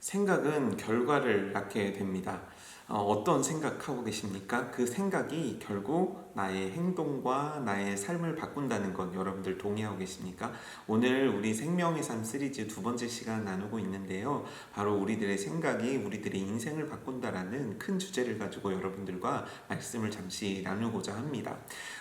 생각은 결과를 낳게 됩니다. 어, 떤 생각하고 계십니까? 그 생각이 결국 나의 행동과 나의 삶을 바꾼다는 건 여러분들 동의하고 계십니까? 오늘 우리 생명의 삶 시리즈 두 번째 시간 나누고 있는데요. 바로 우리들의 생각이 우리들의 인생을 바꾼다라는 큰 주제를 가지고 여러분들과 말씀을 잠시 나누고자 합니다.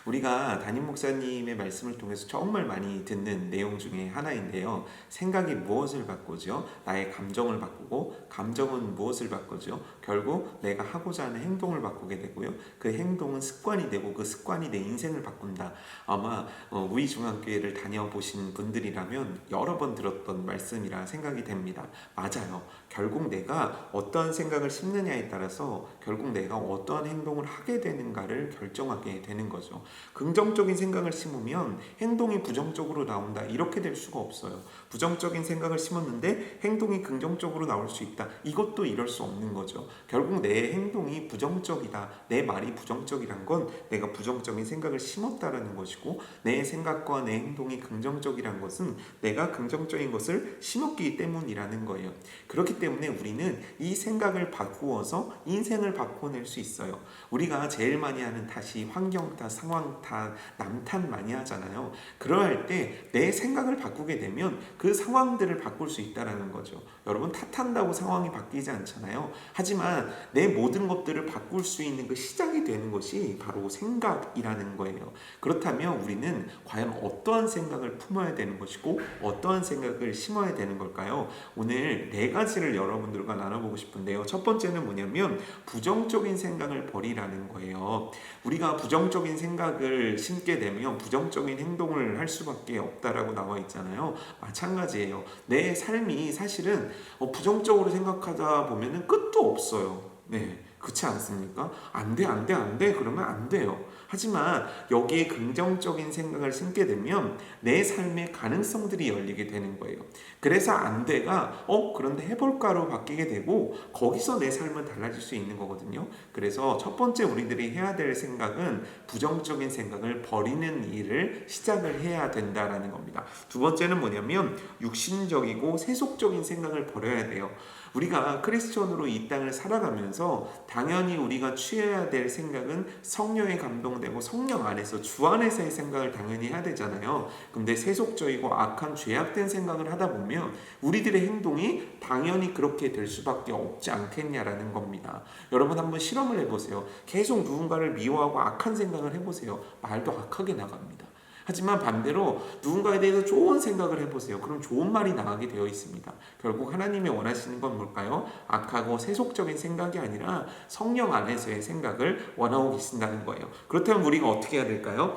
우리가 담임 목사님의 말씀을 통해서 정말 많이 듣는 내용 중에 하나인데요. 생각이 무엇을 바꾸죠? 나의 감정을 바꾸고 감정은 무엇을 바꾸죠? 결국 내가 하고자 하는 행동을 바꾸게 되고요. 그 행동은 습관이 되고 그 습관이 내 인생을 바꾼다. 아마 어, 우이중앙교회를 다녀보신 분들이라면 여러 번 들었던 말씀이라 생각이 됩니다. 맞아요. 결국 내가 어떠한 생각을 심느냐에 따라서 결국 내가 어떠한 행동을 하게 되는가를 결정하게 되는 거죠. 긍정적인 생각을 심으면 행동이 부정적으로 나온다. 이렇게 될 수가 없어요. 부정적인 생각을 심었는데 행동이 긍정적으로 나올 수 있다. 이것도 이럴 수 없는 거죠. 결국 내 행동이 부정적이다. 내 말이 부정적이란 건 내가 부정적인 생각을 심었다라는 것이고 내 생각과 내 행동이 긍정적이란 것은 내가 긍정적인 것을 심었기 때문이라는 거예요. 그렇기 때문에 우리는 이 생각을 바꾸어서 인생을 바꿔낼 수 있어요. 우리가 제일 많이 하는 탓이 환경 탓, 상황 탓, 남탓 많이 하잖아요. 그러할 때 내 생각을 바꾸게 되면 그 상황들을 바꿀 수 있다라는 거죠. 여러분 탓한다고 상황이 바뀌지 않잖아요. 하지만 내 모든 것들을 바꿀 수 있는 그 시작이 되는 것이 바로 생각이라는 거예요. 그렇다면 우리는 과연 어떠한 생각을 품어야 되는 것이고 어떠한 생각을 심어야 되는 걸까요? 오늘 네 가지를 여러분들과 나눠보고 싶은데요. 첫 번째는 뭐냐면 부정적인 생각을 버리라는 거예요. 우리가 부정적인 생각을 심게 되면 부정적인 행동을 할 수밖에 없다라고 나와 있잖아요. 마찬가지예요. 내 삶이 사실은 어, 부정적으로 생각하다 보면은 끝도 없어요. 네. 그렇지 않습니까? 안 돼, 안 돼, 안 돼. 그러면 안 돼요. 하지만 여기에 긍정적인 생각을 심게 되면 내 삶의 가능성들이 열리게 되는 거예요. 그래서 안 돼가 어 그런데 해볼까로 바뀌게 되고 거기서 내 삶은 달라질 수 있는 거거든요. 그래서 첫 번째 우리들이 해야 될 생각은 부정적인 생각을 버리는 일을 시작을 해야 된다라는 겁니다. 두 번째는 뭐냐면 육신적이고 세속적인 생각을 버려야 돼요. 우리가 크리스천으로 이 땅을 살아가면서 당연히 우리가 취해야 될 생각은 성령에 감동되고 성령 안에서 주 안에서의 생각을 당연히 해야 되잖아요. 근데 세속적이고 악한 죄악된 생각을 하다 보면 우리들의 행동이 당연히 그렇게 될 수밖에 없지 않겠냐라는 겁니다. 여러분 한번 실험을 해보세요. 계속 누군가를 미워하고 악한 생각을 해보세요. 말도 악하게 나갑니다. 하지만 반대로 누군가에 대해서 좋은 생각을 해보세요. 그럼 좋은 말이 나가게 되어 있습니다. 결국 하나님이 원하시는 건 뭘까요? 악하고 세속적인 생각이 아니라 성령 안에서의 생각을 원하고 계신다는 거예요. 그렇다면 우리가 어떻게 해야 될까요?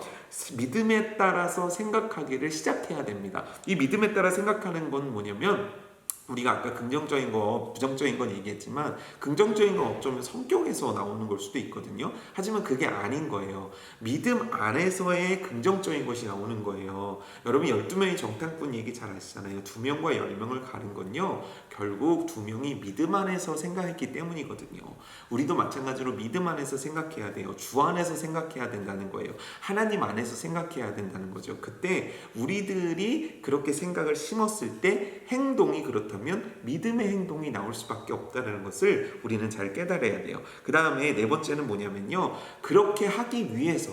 믿음에 따라서 생각하기를 시작해야 됩니다. 이 믿음에 따라 생각하는 건 뭐냐면 우리가 아까 긍정적인 거, 부정적인 건 얘기했지만 긍정적인 건 어쩌면 성격에서 나오는 걸 수도 있거든요. 하지만 그게 아닌 거예요. 믿음 안에서의 긍정적인 것이 나오는 거예요. 여러분 12명의 정탐꾼 얘기 잘 아시잖아요. 2명과 10명을 가른 건요. 결국 2명이 믿음 안에서 생각했기 때문이거든요. 우리도 마찬가지로 믿음 안에서 생각해야 돼요. 주 안에서 생각해야 된다는 거예요. 하나님 안에서 생각해야 된다는 거죠. 그때 우리들이 그렇게 생각을 심었을 때 행동이 그렇다 그렇다면 믿음의 행동이 나올 수밖에 없다는 것을 우리는 잘 깨달아야 돼요. 그 다음에 네 번째는 뭐냐면요. 그렇게 하기 위해서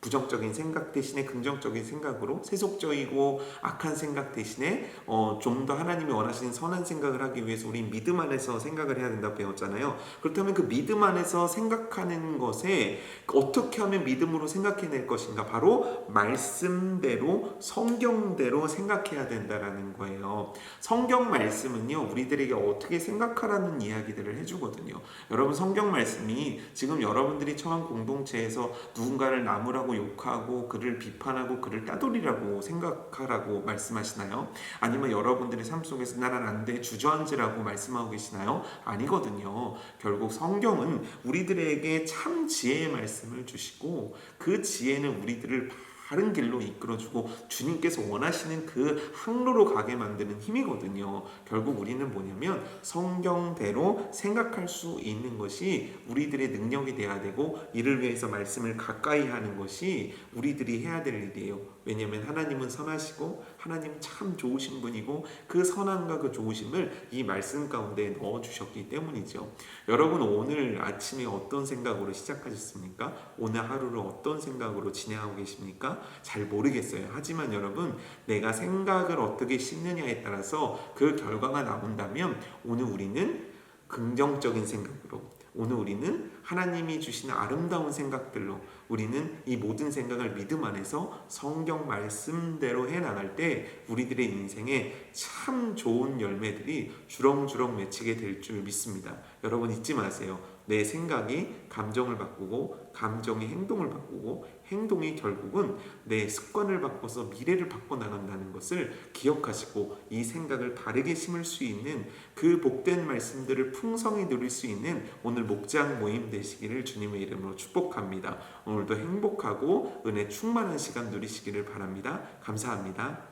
부정적인 생각 대신에 긍정적인 생각으로 세속적이고 악한 생각 대신에 어, 좀 더 하나님이 원하시는 선한 생각을 하기 위해서 우리 믿음 안에서 생각을 해야 된다고 배웠잖아요. 그렇다면 그 믿음 안에서 생각하는 것에 어떻게 하면 믿음으로 생각해낼 것인가? 바로 말씀대로 성경대로 생각해야 된다라는 거예요. 성경 말씀은요 우리들에게 어떻게 생각하라는 이야기들을 해주거든요. 여러분 성경 말씀이 지금 여러분들이 처한 공동체에서 누군가를 나무라고 하고 욕하고 그를 비판하고 그를 따돌리라고 생각하라고 말씀하시나요? 아니면 여러분들의 삶 속에서 나는 안 돼 주저앉으라고 말씀하고 계시나요? 아니거든요. 결국 성경은 우리들에게 참 지혜의 말씀을 주시고 그 지혜는 우리들을 바른 길로 이끌어주고 주님께서 원하시는 그 항로로 가게 만드는 힘이거든요. 결국 우리는 뭐냐면 성경대로 생각할 수 있는 것이 우리들의 능력이 돼야 되고 이를 위해서 말씀을 가까이 하는 것이 우리들이 해야 될 일이에요. 왜냐하면 하나님은 선하시고 하나님 참 좋으신 분이고 그 선함과 그 좋으심을 이 말씀 가운데 넣어 주셨기 때문이죠. 여러분 오늘 아침에 어떤 생각으로 시작하셨습니까? 오늘 하루를 어떤 생각으로 진행하고 계십니까? 잘 모르겠어요. 하지만 여러분 내가 생각을 어떻게 씻느냐에 따라서 그 결과가 나온다면 오늘 우리는 긍정적인 생각으로 오늘 우리는 하나님이 주시는 아름다운 생각들로 우리는 이 모든 생각을 믿음 안에서 성경 말씀대로 해 나갈 때 우리들의 인생에 참 좋은 열매들이 주렁주렁 맺히게 될 줄 믿습니다. 여러분 잊지 마세요. 내 생각이 감정을 바꾸고 감정이 행동을 바꾸고 행동이 결국은 내 습관을 바꿔서 미래를 바꿔 나간다는 것을 기억하시고 이 생각을 바르게 심을 수 있는 그 복된 말씀들을 풍성히 누릴 수 있는 오늘 목장 모임 되시기를 주님의 이름으로 축복합니다. 오늘도 행복하고 은혜 충만한 시간 누리시기를 바랍니다. 감사합니다.